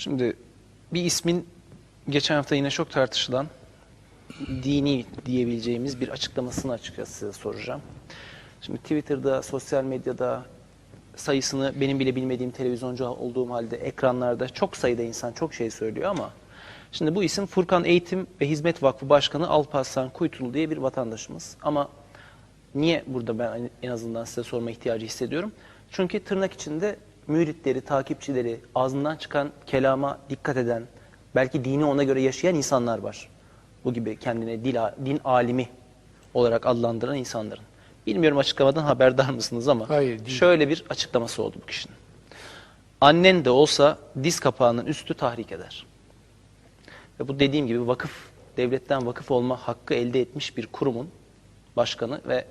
Şimdi bir ismin geçen hafta yine çok tartışılan dini diyebileceğimiz bir açıklamasını açıkçası soracağım. Şimdi Twitter'da, sosyal medyada sayısını benim bile bilmediğim televizyoncu olduğum halde ekranlarda çok sayıda insan çok şey söylüyor ama şimdi bu isim Furkan Eğitim ve Hizmet Vakfı Başkanı Alparslan Kuytulu diye bir vatandaşımız. Ama niye burada ben en azından size sorma ihtiyacı hissediyorum? Çünkü tırnak içinde müritleri, takipçileri, ağzından çıkan kelama dikkat eden, belki dini ona göre yaşayan insanlar var. Bu gibi kendine dil, din alimi olarak adlandıran insanların. Bilmiyorum açıklamadan haberdar mısınız ama Hayır, şöyle bir açıklaması oldu bu kişinin. Annen de olsa diz kapağının üstü tahrik eder. Ve bu dediğim gibi vakıf, devletten vakıf olma hakkı elde etmiş bir kurumun başkanı ve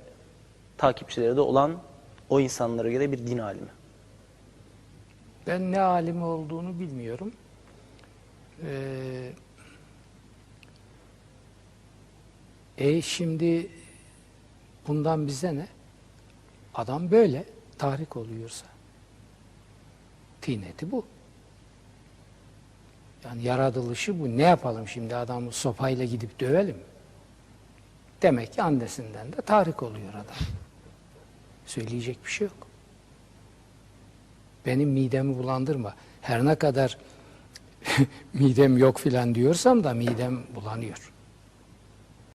takipçileri de olan o insanlara göre bir din alimi. Ben ne alimi olduğunu bilmiyorum. Ee, e şimdi bundan bize ne? Adam böyle tahrik oluyorsa. Tineti bu. Yani yaratılışı bu. Ne yapalım şimdi adamı sopayla gidip dövelim? Demek ki annesinden de tahrik oluyor adam. Söyleyecek bir şey yok. Benim midemi bulandırma. Her ne kadar midem yok filan diyorsam da midem bulanıyor.